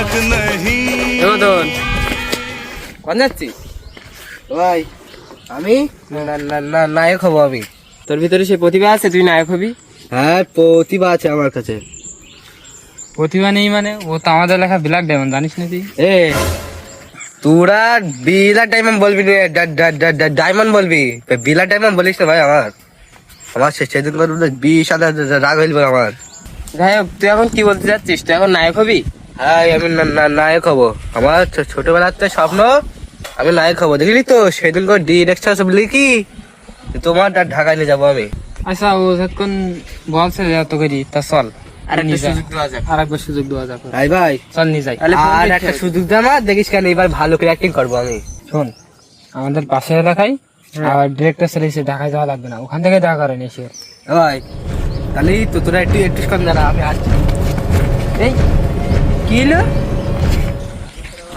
লায়ক নহি রোদন কোন যাচ্ছিস ভাই আমি? নায়ক হব আমি। তোর ভিতরে সেই প্রতিভা আছে? তুই নায়ক হবি? হ্যাঁ প্রতিভা আছে আমার কাছে। প্রতিভা নেই মানে? ও তো আমাদের লেখা ব্ল্যাক ডায়মন্ড জানিস না তুই এ তোরা বিলা ডায়মন্ড বলবি ডায়মন্ড বলবি? বিলা ডায়মন্ড বলিস না ভাই আমার? আমার সেদিন বিশ হাজার রাগ হইল আমার। যাই হোক তুই এখন কি বলতে চাচ্ছিস তুই এখন নায়ক হবি? হ্যাঁ আমি না- না- নায়ক হব। আমার ছোটবেলার তো স্বপ্ন আমি নায়ক হব। দেখলি তো? সেদিন করে ডিরেক্টর সব লিখি? তোমার ঢাকায় নিয়ে যাব আমি। আচ্ছা ও যতক্ষণ বলছে যে এত করি তা চল। আমাদের পাশের এলাকায় আর ডিরেক্টর স্যার এসে ঢাকায় যাওয়া লাগবে না। ওখান থেকে দেখা ভাই তাহলে তো তোরা একটু একটু দাঁড়া আমি আসছি। এই কি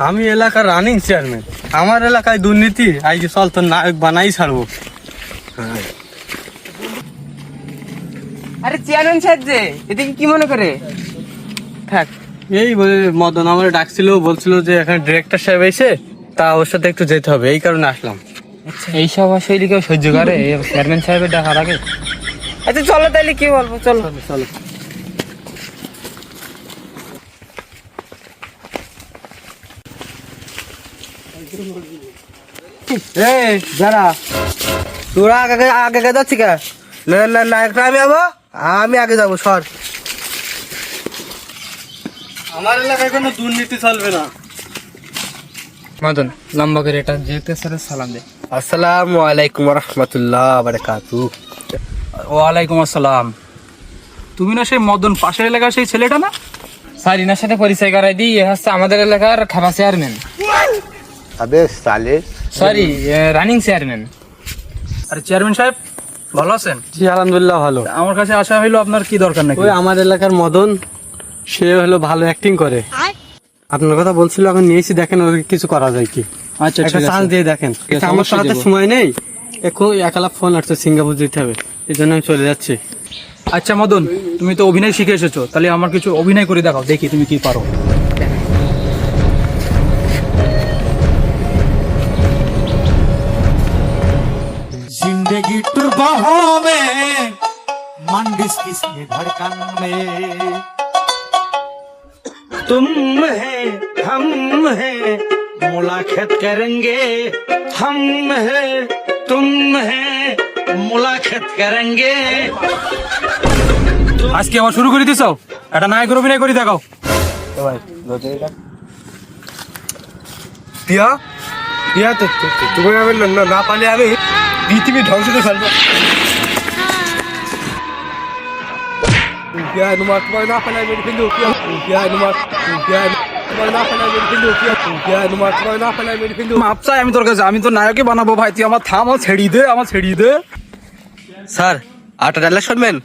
আমি এলাকার রানিং চেয়ারম্যান আমার এলাকায় দুর্নীতি আজকে চল তোর নায়ক বানাই ছাড়বো। আরে চেয়ারম্যান সাহেব যে এদিকে কি মনে করে? থাক। এই বলে মদন আমার ডাকছিল বলছিল যে এখানে ডিরেক্টর সাহেব এসে তা ওর সাথে একটু যেতে হবে এই কারণে আসলাম। এইসব শৈলী কেউ সহ্য করে চেয়ারম্যান সাহেবের ডাকার আগে। আচ্ছা চলো তাহলে কি বলব চলো চলো। এ যারা তোরা আগে আগে আগে যাচ্ছি কে? আমি যাব? আমি আগে যাব সর। আমার এলাকায় কোনো দুর্নীতি চলবে না। মদন লম্বা করে এটা ডিরেক্টর স্যারের সালাম দে। আসসালামু আলাইকুম রহমতুল্লাহ বারাকাতু। ওয়ালাইকুম আসসালাম। তুমি না সেই মদন পাশের এলাকার সেই ছেলেটা না? স্যার ইনার সাথে পরিচয় করাই দিই এ হচ্ছে আমাদের এলাকার খাবা চেয়ারম্যান আবে সালে সরি রানিং চেয়ারম্যান আরে চেয়ারম্যান সাহেব ভালো আছেন? জি আলহামদুলিল্লাহ ভালো। আমার কাছে আসা হইল আপনার কি দরকার নাকি? ওই আমার এলাকার মদন সে হলো ভালো অ্যাক্টিং করে। আপনার কথা বলছিল এখন নিয়েছি দেখেন ওর কিছু করা যায় কি। আচ্ছা একটা চান্স দিয়ে দেখেন। আমার দেবো। সময় নেই। এখন একালা ফোন আসছে সিঙ্গাপুর যেতে হবে। এই জন্য আমি চলে যাচ্ছি। আচ্ছা মদন তুমি তো অভিনয় শিখে এসেছ। তাহলে আমার কিছু অভিনয় করে দেখাও দেখি তুমি কি পারো। जिंदगी बाहों में मंडिस किसने धड़कन में तुम है हम है मुलाकात करेंगे हम है तुम है मुलाकात करेंगे আজকে আবার শুরু করে দিছো একটা নায়কের অভিনয় করে দেখাও টিয়া টিয়া তো তো- তো- তুমি আমি না- না- না পারলে আমি পৃথিবী ধ্বংস করে ফেলব। তোমার না তোমার তোমার না মাপ চাই আমি তোর কাছে আমি তো নায়কে বানাবো ভাই তুই আমার থাম আমার ছেড়ি দে আমার ছেড়ি দে। স্যার আটটা ডায়লগ শুনবেন?